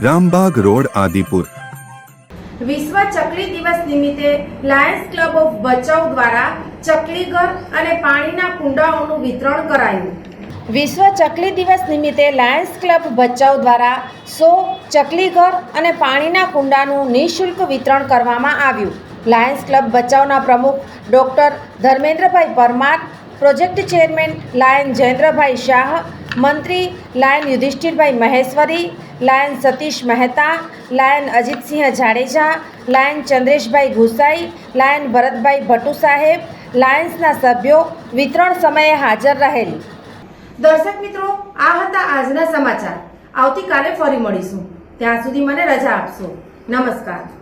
Rambagh road, Adipur. વિશ્વ ચકલી દિવસ નિમિત્તે લાયન્સ ક્લબ ઓફ ભચાઉ દ્વારા ચકલી ઘર અને પાણીના કુંડાઓનું વિતરણ કરાયું. વિશ્વ ચકલી દિવસ નિમિત્તે લાયન્સ ક્લબ ભચાઉ દ્વારા સો ચકલી ઘર અને પાણીના કુંડાનું નિઃશુલ્ક વિતરણ કરવામાં આવ્યું. લાયન્સ ક્લબ ભચાઉના પ્રમુખ doctor Dharmendrabhai Parmar project chairman Lion Jayendrabhai Shah, મંત્રી Lion Yudhishthirbhai Maheshwari, Lion Satish Mehta, Lion Ajitsinh Jadeja, Lion Chandreshbhai Gusai, Lion Bharatbhai Bhattu સાહેબ, લાયન્સના સભ્યો વિતરણ સમયે હાજર રહેલ. દર્શક મિત્રો, આ હતા આજના સમાચાર. આવતીકાલે ફરી મળીશું. ત્યાં સુધી મને રજા આપશો. નમસ્કાર.